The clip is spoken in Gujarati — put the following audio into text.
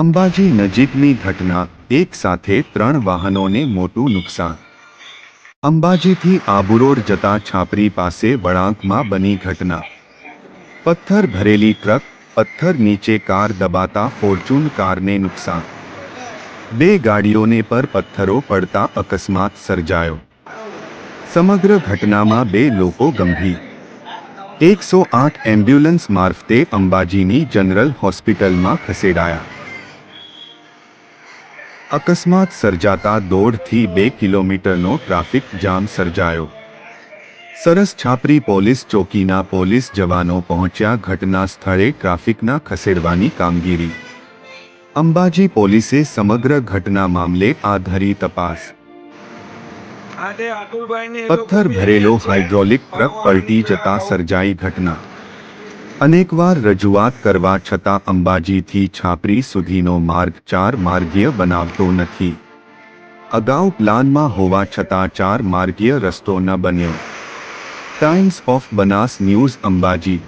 અંબાજી નજીકની ઘટના એક સાથે ત્રણ વાહનોને મોટું નુકસાન. અંબાજીથી આબુરોડ જતા છાપરી પાસે વળાંકમાં બની ઘટના. પથ્થર ભરેલી ટ્રક, પથ્થર નીચે કાર દબાતા ફોર્ચ્યુન કારને નુકસાન. બે ગાડીઓને પર પથ્થરો પડતા અકસ્માત સર્જાયો. સમગ્ર ઘટનામાં બે લોકો ગંભીર. એકસો આઠ એમ્બ્યુલન્સ મારફતે અંબાજીની જનરલ હોસ્પિટલમાં ખસેડાયા. અકસ્માત સર્જાતા દોઢથી બે કિલોમીટરનો ટ્રાફિક જામ સર્જાયો. સરસ છાપરી પોલીસ ચોકીના પોલીસ જવાનો પહોંચ્યા ઘટના સ્થળે ટ્રાફિકના ખસેડવાની કામગીરી. અંબાજી પોલીસે સમગ્ર ઘટના મામલે આ ધરી તપાસ પથ્થર ભરેલો હાઇડ્રોલિક ટ્રક પલટી જતા સર્જાઈ ઘટના. અનેકવાર રજૂઆત કરવા છતાં અંબાજીથી છાપરી સુધીનો માર્ગ ચાર માર્ગીય બનાવતો નથી અગાઉ પ્લાનમાં હોવા છતાં ચાર માર્ગીય રસ્તો ન બન્યો Times of Banas news Ambaji